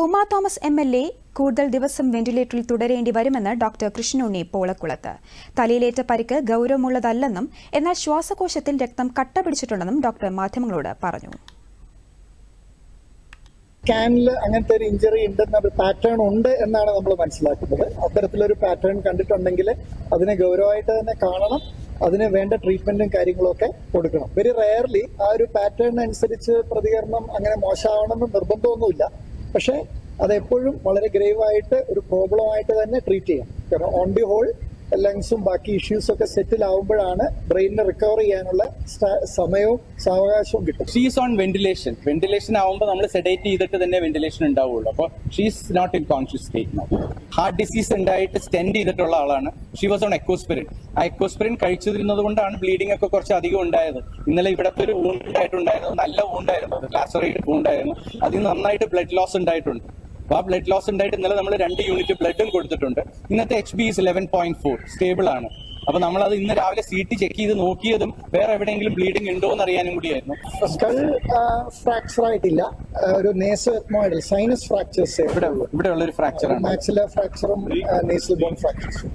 Uma Thomas M L A കൂടുതൽ ദിവസം വെന്റിലേറ്ററിൽ തുടരേണ്ടി വരുമെന്ന് ഡോക്ടർ കൃഷ്ണുണ്ണി പോളക്കുളത്ത്. തലയിലേറ്റ പരിക്ക് ഗൌരവമുള്ളതല്ലെന്നും എന്നാൽ ശ്വാസകോശത്തിൽ രക്തം കട്ട പിടിച്ചിട്ടുണ്ടെന്നും ഡോക്ടർ മാധ്യമങ്ങളോട് പറഞ്ഞു. സ്കാനിൽ അങ്ങനത്തെ ഒരു ഇഞ്ചറി ഉണ്ടെന്ന ഒരു പാറ്റേൺ ഉണ്ട് എന്നാണ് നമ്മൾ മനസ്സിലാക്കുന്നത്. അത്തരത്തിലൊരു പാറ്റേൺ കണ്ടിട്ടുണ്ടെങ്കിൽ അതിനെ ഗൗരവമായിട്ട് തന്നെ കാണണം അതിന് വേണ്ട ട്രീറ്റ്മെന്റും കാര്യങ്ങളും ഒക്കെ കൊടുക്കണം. വെരി റയർലി ആ ഒരു പാറ്റേൺ അനുസരിച്ച് പ്രതികരണം അങ്ങനെ മോശമാവണമെന്ന് നിർബന്ധമൊന്നുമില്ല. പക്ഷേ അതെപ്പോഴും വളരെ ഗ്രേവായിട്ട് ഒരു പ്രോബ്ലം ആയിട്ട് തന്നെ ട്രീറ്റ് ചെയ്യാം. കാരണം ഓൺ ദി ഹോൾ ലങ്സും ബാക്കി ഇഷ്യൂസ് ഒക്കെ സെറ്റിൽ ആവുമ്പോഴാണ് ബ്രെയിനിന് റിക്കവർ ചെയ്യാനുള്ള സമയവും സാവകാശവും കിട്ടും. ഷീസ് ഓൺ വെന്റിലേഷൻ വെന്റിലേഷൻ ആവുമ്പോൾ നമ്മൾ സെഡേറ്റ് ചെയ്തിട്ട് തന്നെ വെന്റിലേഷൻ ഉണ്ടാവുള്ളൂ. അപ്പോൾ she's not in conscious state heart disease ഉണ്ടായിട്ട് സ്റ്റെൻഡ് ചെയ്തിട്ടുള്ള ആളാണ്. ഷീ വാസ് ഓൺ എക്കോസ്പിരിൻ ആ എക്കോസ്പിരിൻ കഴിച്ചിരുന്നത് കൊണ്ടാണ് ബ്ലീഡിംഗ് ഒക്കെ കുറച്ച് അധികം ഉണ്ടായത്. ഇന്നലെ ഇവിടത്തെ ഒരു wound ആയിട്ടുണ്ടായിരുന്നു. നല്ല wound-ആയിരുന്നു ലാസറേറ്റ് wound-ആയിരുന്നു അതിൽ നന്നായിട്ട് ബ്ലഡ് ലോസ് ഉണ്ടായിട്ടുണ്ട്. ആ ബ്ലഡ് ലോസ് ഉണ്ടായിട്ട് ഇന്നലെ നമ്മൾ രണ്ട് യൂണിറ്റ് ബ്ലഡും കൊടുത്തിട്ടുണ്ട്. ഇന്നത്തെ H B is eleven point four stable ആണ്. അപ്പൊ നമ്മൾ അത് ഇന്ന് രാവിലെ സീറ്റ് ചെക്ക് ചെയ്ത് നോക്കിയതും വേറെ എവിടെയെങ്കിലും ബ്ലീഡിംഗ് ഉണ്ടോ എന്ന് അറിയാനും കൂടിയായിരുന്നു സ്കൾ ഫ്രാക്ചർ ആയിട്ടില്ല. ഒരു നേസൽ മോഡൽ സൈനസ് ഫ്രാക്ചേഴ്സ് ഇവിടെ ഇവിടെ ഉള്ള ഒരു ഫ്രാക്ചർ ആണ് ഫ്രാക്ചറും നേസൽ ബോൺ ഫ്രാക്ചേഴ്സും